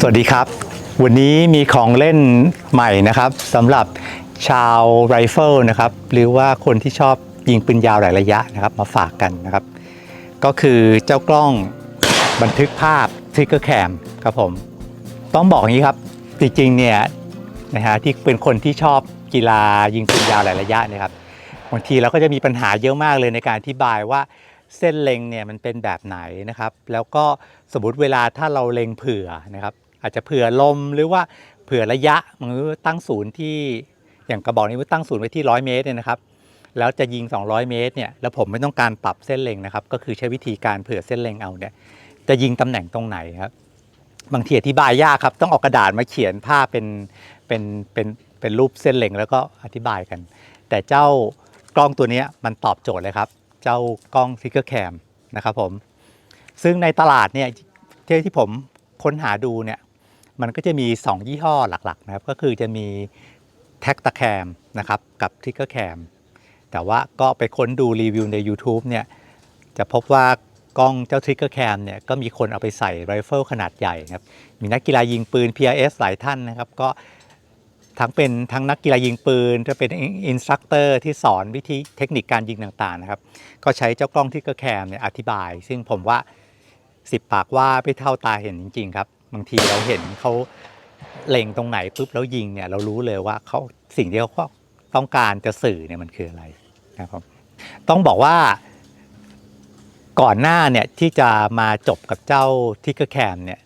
สวัสดีครับ วันนี้มีของเล่นใหม่นะครับสำหรับชาวไรเฟิลนะครับ หรือว่าคนที่ชอบยิงปืนยาวหลายระยะนะครับ มาฝากกันนะครับ ก็คือเจ้ากล้องบันทึกภาพ Trigger Cam ครับผม ต้องบอกอย่างนี้ครับ จริงๆเนี่ยนะฮะที่เป็นคนที่ชอบกีฬายิงปืนยาวหลายระยะเนะครับบางทีเราก็จะมีปัญหาเยอะมากเลยในการอธิบายว่าเส้นเล็งเนี่ยมันเป็นแบบไหนนะครับ แล้วก็สมมติเวลาถ้าเราเล็งเผื่อนะครับ อาจจะเผื่อลมหรือว่าเผื่อระยะมันตั้งศูนย์ที่อย่างกระบอกนี้มันตั้งศูนย์ไว้ที่100เมตรเนี่ยนะครับ แล้วจะยิง 200 เมตรเนี่ยแล้วผมไม่ต้องการปรับเส้นเล็งนะครับ ก็คือใช้วิธีการเผื่อเส้นเล็งเอาเนี่ยจะยิงตำแหน่งตรงไหนครับบางทีอธิบายยากครับ ต้องเอากระดาษมาเขียนภาพเป็นเป็นเป็นเป็นรูปเส้นเล็งแล้วก็อธิบายกัน แต่เจ้ากล้องตัวนี้มันตอบโจทย์เลยครับ เจ้ากล้องฟิกเกอร์แคมนะครับผมซึ่งในตลาดเนี่ยที่ที่ผมค้นหาดูเนี่ย มันก็จะมี 2 ยี่ห้อหลักๆนะครับก็คือจะมีแท็กตะแคมนะครับกับทิกเกอร์แคมแต่ว่าก็ไปค้นดูรีวิวใน YouTube เนี่ยจะพบว่ากล้องเจ้า Trigger Cam เนี่ยก็มีคนเอาไปใส่ไรเฟิลขนาดใหญ่ครับมีนักกีฬายิงปืน PRS หลายท่านนะครับก็ทั้งเป็นทั้งนักกีฬายิงปืน จะเป็นอินสตรัคเตอร์ที่สอนวิธีเทคนิคการยิงต่างๆนะครับก็ใช้เจ้ากล้องที่กอระแคมเนี่ยอธิบาย ซึ่งผมว่า 10 ปากว่าไม่เท่าตาเห็นจริง ๆ ครับ บางทีเราเห็นเขาเล็งตรงไหนปุ๊บแล้วยิงเนี่ยเรารู้เลยว่าเขาสิ่งที่เขาต้องการจะสื่อเนี่ยมันคืออะไรนะครับ ต้องบอกว่าก่อนหน้าเนี่ยที่จะมาจบกับเจ้าทิกเกอร์แคมเนี่ย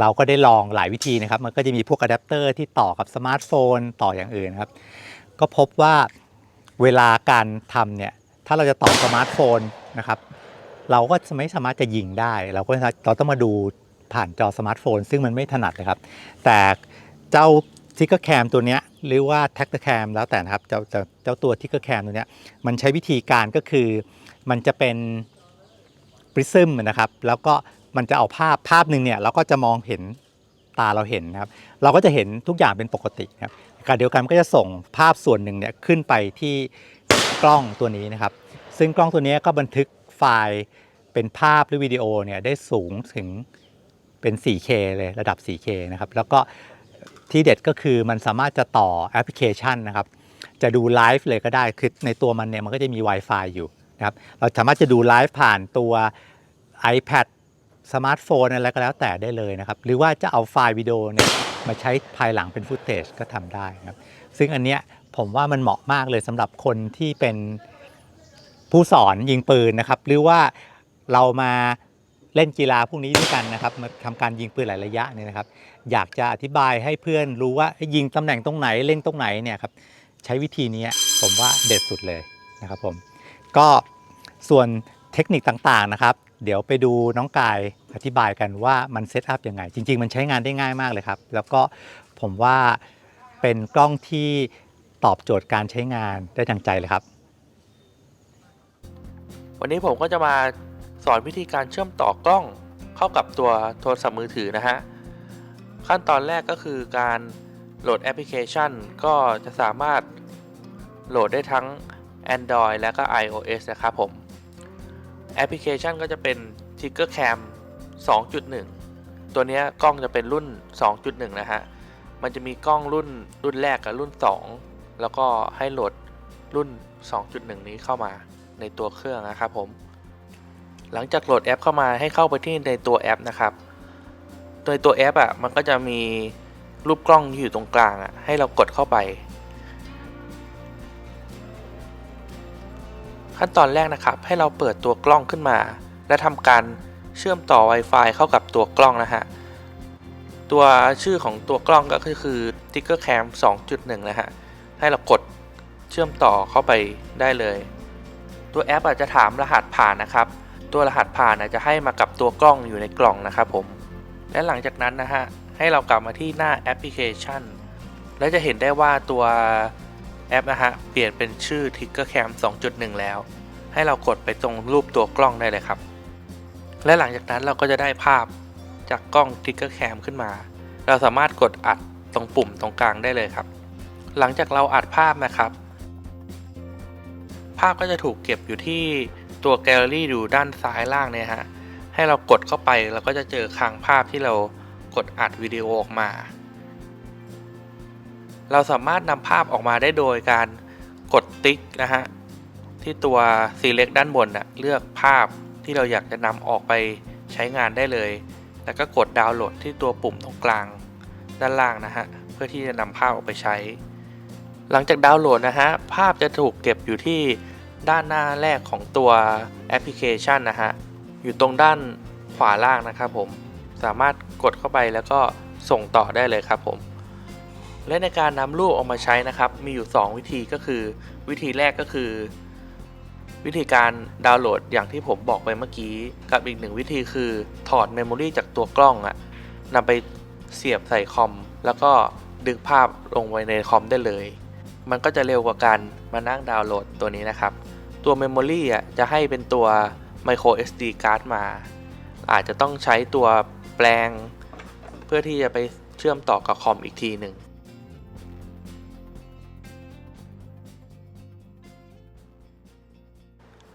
เราก็ได้ลองหลายวิธีนะครับ มันก็จะมีพวกอะแดปเตอร์ที่ต่อกับสมาร์ทโฟนต่ออย่างอื่นครับ ก็พบว่าเวลาการทำเนี่ยถ้าเราจะต่อสมาร์ทโฟนนะครับ เราก็ไม่สามารถจะยิงได้ เราก็เราต้องมาดู ผ่านจอสมาร์ทโฟน ซึ่งมันไม่ถนัดนะครับ แต่เจ้าทิกเกอร์แคมตัวนี้หรือว่าแท็กเตอร์แคมแล้วแต่นะครับเจ้าเจ้าตัวทิกเกอร์แคมตัวนี้มันใช้วิธีการก็คือ มันจะเป็นปริซึมนะครับ แล้วก็มันจะเอาภาพภาพหนึ่งเนี่ยเราก็จะมองเห็นตาเราเห็นนะครับ เราก็จะเห็นทุกอย่างเป็นปกตินะครับขณะเดียวกันก็จะส่งภาพส่วนหนึ่งเนี่ยขึ้นไปที่กล้องตัวนี้นะครับ ซึ่งกล้องตัวนี้ก็บันทึกไฟล์เป็นภาพหรือวิดีโอเนี่ยได้สูงถึง เป็น 4K เลยระดับ 4K นะครับ แล้วก็ที่เด็ดก็คือมันสามารถจะต่อแอปพลิเคชันนะครับ จะดูไลฟ์เลยก็ได้ คือในตัวมันเนี่ยมันก็จะมี Wi-Fi อยู่นะครับ เราสามารถจะดูไลฟ์ผ่านตัว iPad สมาร์ทโฟนอะไรก็แล้วแต่ได้เลยนะครับ หรือว่าจะเอาไฟล์วิดีโอเนี่ยมาใช้ภายหลังเป็นฟุตเทจก็ทำได้นะครับ ซึ่งอันเนี้ยผมว่ามันเหมาะมากเลยสำหรับคนที่เป็นผู้สอนยิงปืนนะครับ หรือว่าเรามา เล่นกีฬาพวกนี้ด้วยกันนะครับมาทำการยิงปืนหลายระยะเนี่ยนะครับ อยากจะอธิบายให้เพื่อนรู้ว่ายิงตำแหน่งตรงไหนเล่งตรงไหนเนี่ยครับใช้วิธีนี้ผมว่าเด็ดสุดเลยนะครับผมก็ส่วนเทคนิคต่างๆนะครับ เดี๋ยวไปดูน้องกายอธิบายกันว่ามันเซตอัพยังไง จริง ๆ มันใช้งานได้ง่ายมากเลยครับ แล้วก็ผมว่าเป็นกล้องที่ตอบโจทย์การใช้งานได้ดังใจเลยครับ วันนี้ผมก็จะมา สอนวิธีการเชื่อมต่อกล้องเข้ากับตัวโทรศัพท์มือถือนะฮะ ขั้นตอนแรกก็คือการโหลดแอปพลิเคชัน ก็จะสามารถโหลดได้ทั้ง Android และก็ iOS นะครับผม แอปพลิเคชันก็จะเป็น Tiger Cam 2.1 ตัวนี้กล้องจะเป็นรุ่น 2.1 นะฮะ มันจะมีกล้องรุ่นรุ่นแรกกับรุ่น 2 แล้วก็ให้โหลดรุ่น 2.1 นี้เข้ามาในตัวเครื่องนะครับผม หลังจากโหลดแอปเข้ามาให้เข้าไปที่ในตัวแอปนะครับ โดยตัวแอปอะมันก็จะมีรูปกล้องอยู่ตรงกลางอะให้เรากดเข้าไป ขั้นตอนแรกนะครับให้เราเปิดตัวกล้องขึ้นมา และทำการเชื่อมต่อ Wi-Fi เข้ากับตัวกล้องนะฮะตัวชื่อของตัวกล้องก็คือ Tiger Cam 2.1 นะฮะ ให้เรากดเชื่อมต่อเข้าไปได้เลย ตัวแอปอาจจะถามรหัสผ่านนะครับ ตัวรหัสผ่านจะให้มากับตัวกล้องอยู่ในกล่องนะครับผม และหลังจากนั้นนะฮะให้เรากลับมาที่หน้าแอปพลิเคชัน และจะเห็นได้ว่าตัวแอปนะฮะเปลี่ยนเป็นชื่อ Tiger Cam 2.1 แล้ว ให้เรากดไปตรงรูปตัวกล้องได้เลยครับ และหลังจากนั้นเราก็จะได้ภาพจากกล้อง Tiger Cam ขึ้นมา เราสามารถกดอัดตรงปุ่มตรงกลางได้เลยครับ หลังจากเราอัดภาพนะครับ ภาพก็จะถูกเก็บอยู่ที่ ตัวแกลเลอรี่อยู่ด้านซ้ายล่างเนี่ยฮะ ให้เรากดเข้าไปเราก็จะเจอคลังภาพที่เรากดอัดวิดีโอออกมา เราสามารถนำภาพออกมาได้โดยการกดติ๊กนะฮะ ที่ตัว select ด้านบนน่ะเลือกภาพที่เราอยากจะนำออกไปใช้งานได้เลย แล้วก็กดดาวน์โหลดที่ตัวปุ่มตรงกลางด้านล่างนะฮะ เพื่อที่จะนำภาพออกไปใช้ หลังจากดาวน์โหลดนะฮะ ภาพจะถูกเก็บอยู่ที่ ด้านหน้าแรกของตัวแอปพลิเคชันนะฮะ อยู่ตรงด้านขวาล่างนะครับผม สามารถกดเข้าไปแล้วก็ส่งต่อได้เลยครับผม และในการนำรูปออกมาใช้นะครับ มีอยู่ 2 วิธีก็คือ วิธีแรกก็คือ วิธีการดาวน์โหลดอย่างที่ผมบอกไปเมื่อกี้ กับอีกหนึ่งวิธีคือถอดเมมโมรีจากตัวกล้องอะนำไปเสียบใส่คอม แล้วก็ดึงภาพลงไว้ในคอมได้เลย มันก็จะเร็วกว่าการมานั่งดาวน์โหลดตัวนี้นะครับ ตัวเมมโมรีอะจะให้เป็นตัว micro SD card มา อาจจะต้องใช้ตัวแปลง เพื่อที่จะไปเชื่อมต่อกับคอมอีกทีหนึ่ง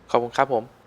ขอบคุณครับผม